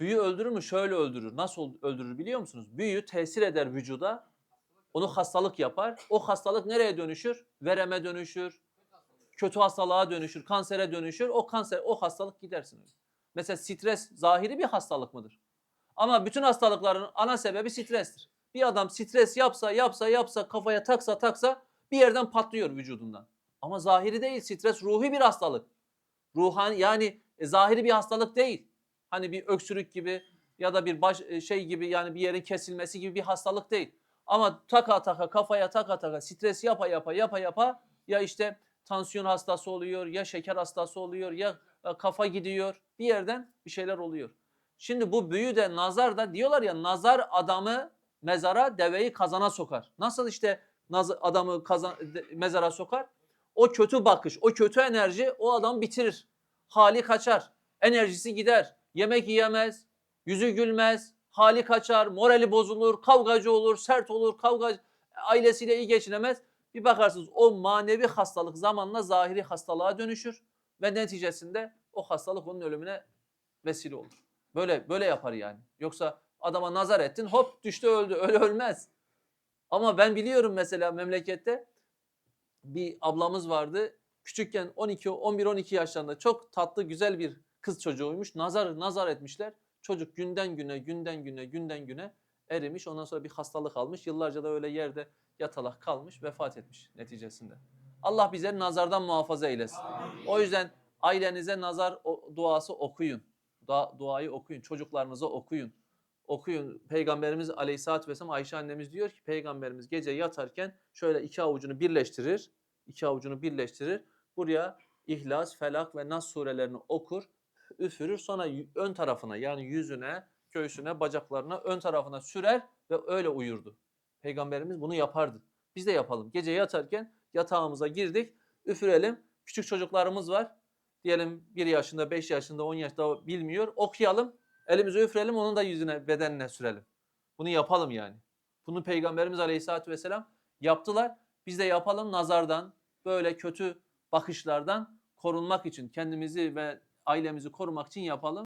Büyü öldürür mü? Şöyle öldürür. Nasıl öldürür biliyor musunuz? Büyü tesir eder vücuda. Onu hastalık yapar. O hastalık nereye dönüşür? Vereme dönüşür. Kötü hastalığa dönüşür. Kansere dönüşür. O kanser, o hastalık gidersin. Mesela stres zahiri bir hastalık mıdır? Ama bütün hastalıkların ana sebebi strestir. Bir adam stres yapsa, yapsa, yapsa, kafaya taksa, taksa bir yerden patlıyor vücudundan. Ama zahiri değil. Stres ruhi bir hastalık. Ruhan yani e, zahiri bir hastalık değil. Hani bir öksürük gibi ya da bir baş e, şey gibi yani bir yerin kesilmesi gibi bir hastalık değil. Ama taka taka kafaya taka taka stres yapa yapa yapa yapa ya işte tansiyon hastası oluyor ya şeker hastası oluyor ya e, kafa gidiyor bir yerden bir şeyler oluyor. Şimdi bu büyü de nazar da diyorlar ya nazar adamı mezara deveyi kazana sokar. Nasıl işte adamı kazan, mezara sokar? O kötü bakış, o kötü enerji o adam bitirir. Hali kaçar, enerjisi gider, yemek yiyemez, yüzü gülmez, hali kaçar, morali bozulur, kavgacı olur, sert olur, kavga ailesiyle iyi geçinemez. Bir bakarsınız o manevi hastalık zamanla zahiri hastalığa dönüşür ve neticesinde o hastalık onun ölümüne vesile olur. Böyle böyle yapar yani. Yoksa adama nazar ettin hop düştü öldü. Öyle ölmez. Ama ben biliyorum mesela memlekette bir ablamız vardı. Küçükken 12 11 12 yaşlarında çok tatlı güzel bir kız çocuğuymuş. Nazar nazar etmişler. Çocuk günden güne günden güne günden güne erimiş. Ondan sonra bir hastalık almış. Yıllarca da öyle yerde yatalak kalmış, vefat etmiş neticesinde. Allah bize nazardan muhafaza eylesin. O yüzden ailenize nazar duası okuyun. Dua, duayı okuyun. Çocuklarınıza okuyun. Okuyun. Peygamberimiz Aleyhisselatü Vesselam Ayşe annemiz diyor ki Peygamberimiz gece yatarken şöyle iki avucunu birleştirir. iki avucunu birleştirir. Buraya İhlas, Felak ve Nas surelerini okur. Üfürür. Sonra ön tarafına yani yüzüne, göğsüne, bacaklarına, ön tarafına sürer ve öyle uyurdu. Peygamberimiz bunu yapardı. Biz de yapalım. Gece yatarken yatağımıza girdik. Üfürelim. Küçük çocuklarımız var. Diyelim 1 yaşında, 5 yaşında, 10 yaşında bilmiyor. Okuyalım. Elimizi üfürelim. Onun da yüzüne, bedenine sürelim. Bunu yapalım yani. Bunu Peygamberimiz Aleyhisselatü Vesselam yaptılar. Biz de yapalım nazardan, böyle kötü bakışlardan korunmak için kendimizi ve ailemizi korumak için yapalım.